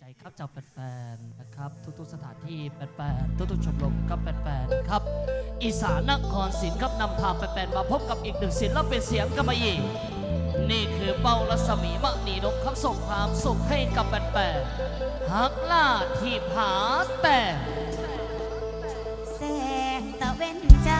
ใจครับจากแฟนๆนะครับ ทุกๆสถานที่แฟนๆทุกๆชมรมครับแฟนๆครับ อีสานนครศิลป์ครับนำพางแฟนๆมาพบกับอีกหนึ่งศิลปินเสียงกันมาอีก นี่คือเป้ารัศมีมณีนกครับส่งความสุขให้กับแฟนๆฮักล่าที่ผาแต่แสงตะเวนจ้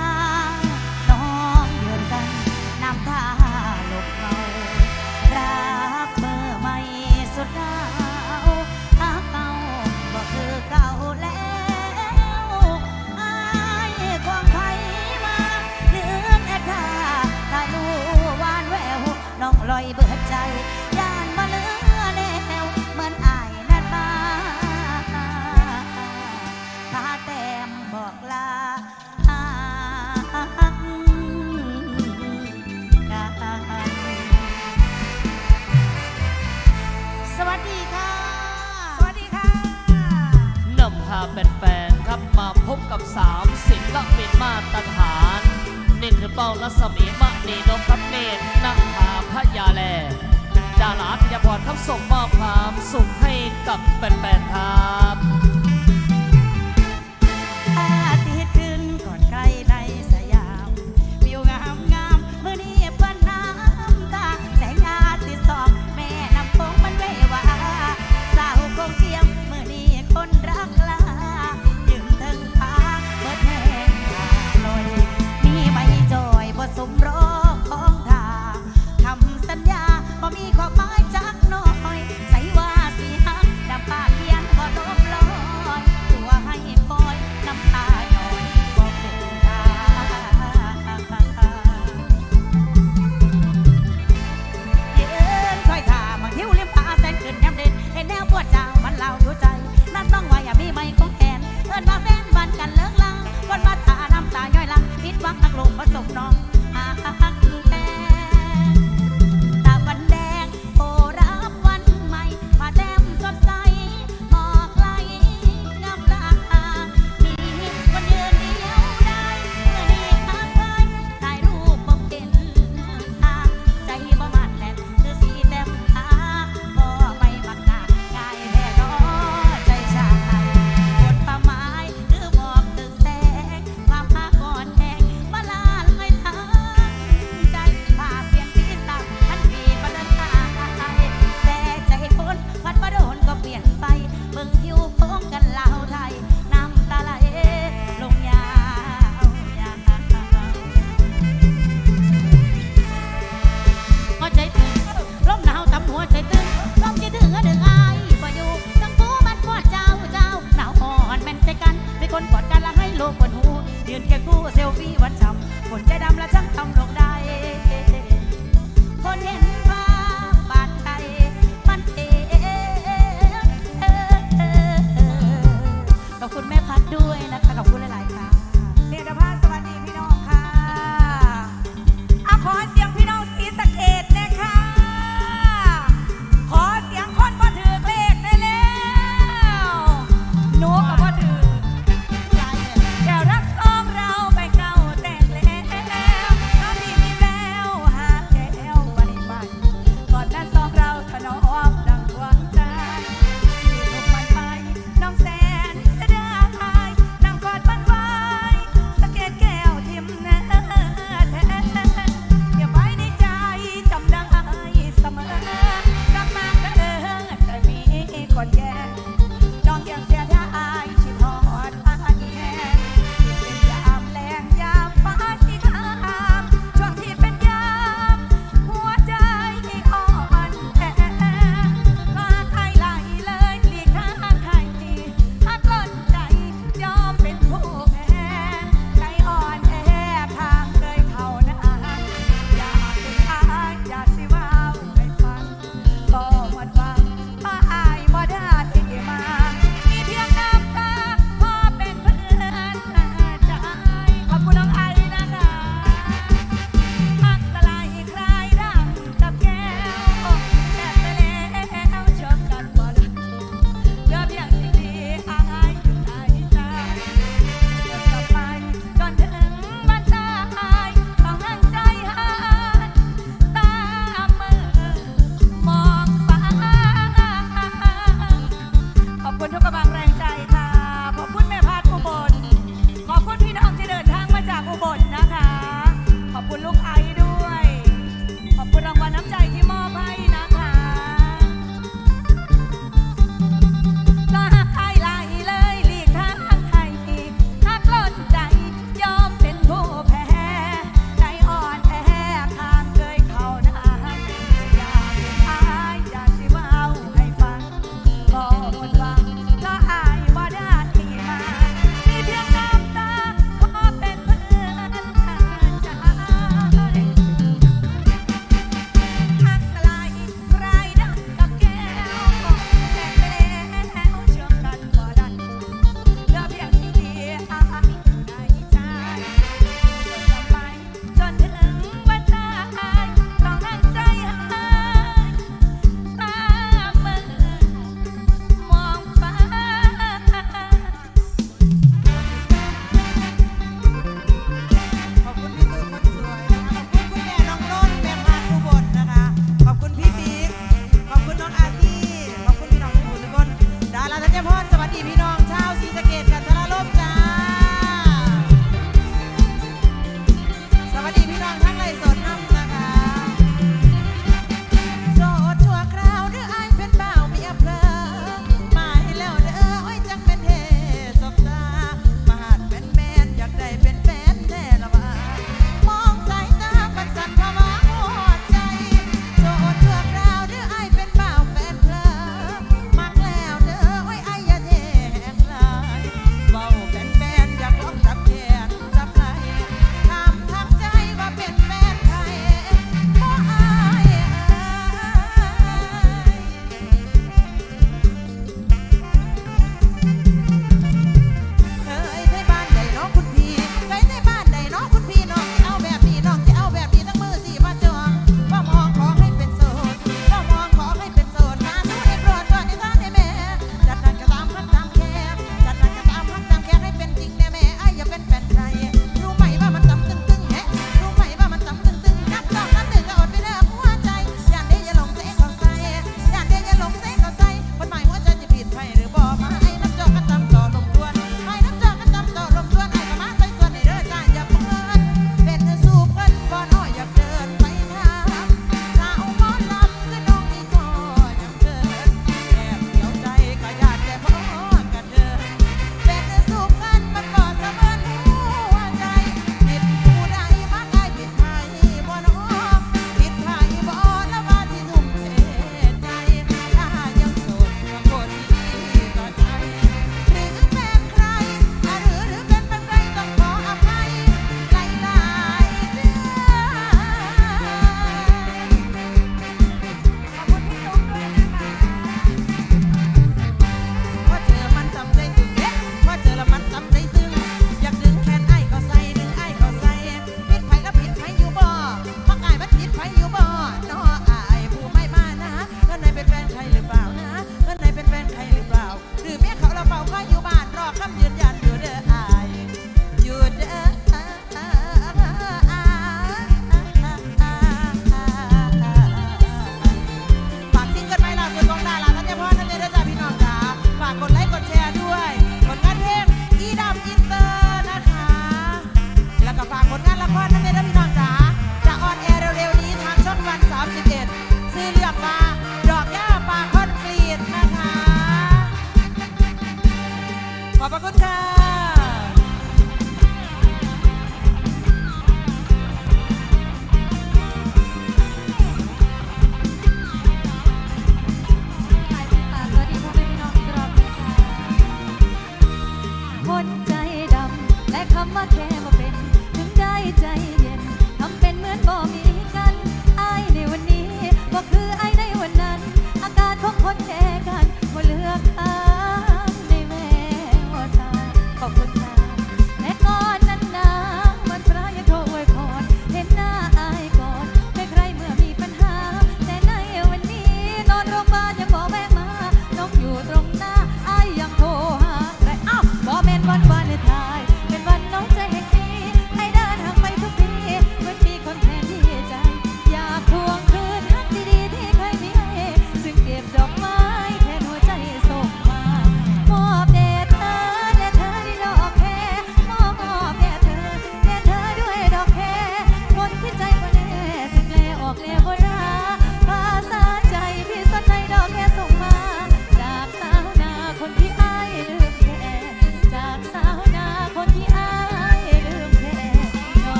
เป้าลัศมีมะนีนกับเมตนักหาพระยาแลดาราพิยพรทับส่งมอบความสุขให้กับแฟนๆครับ คนกอดกันละให้โลกคนหูเดือนแค่กู้เซลฟี่วันจำคนใจดำละช่างทำลงได้ คนเห็นภาพบาดใจมันเออขอบคุณแม่พัดด้วยนะคะขอบคุณหลาย ๆ ค่ะ เนรภาสวัสดีพี่น้องค่ะอะขอ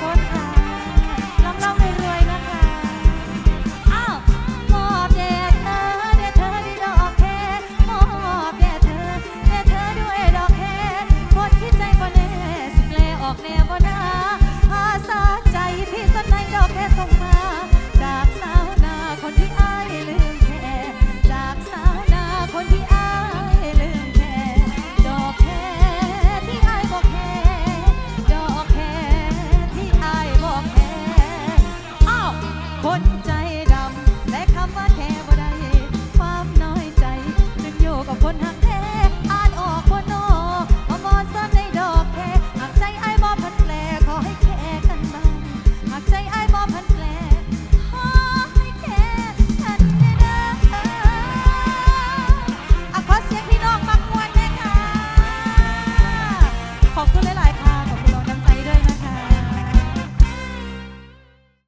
Bye.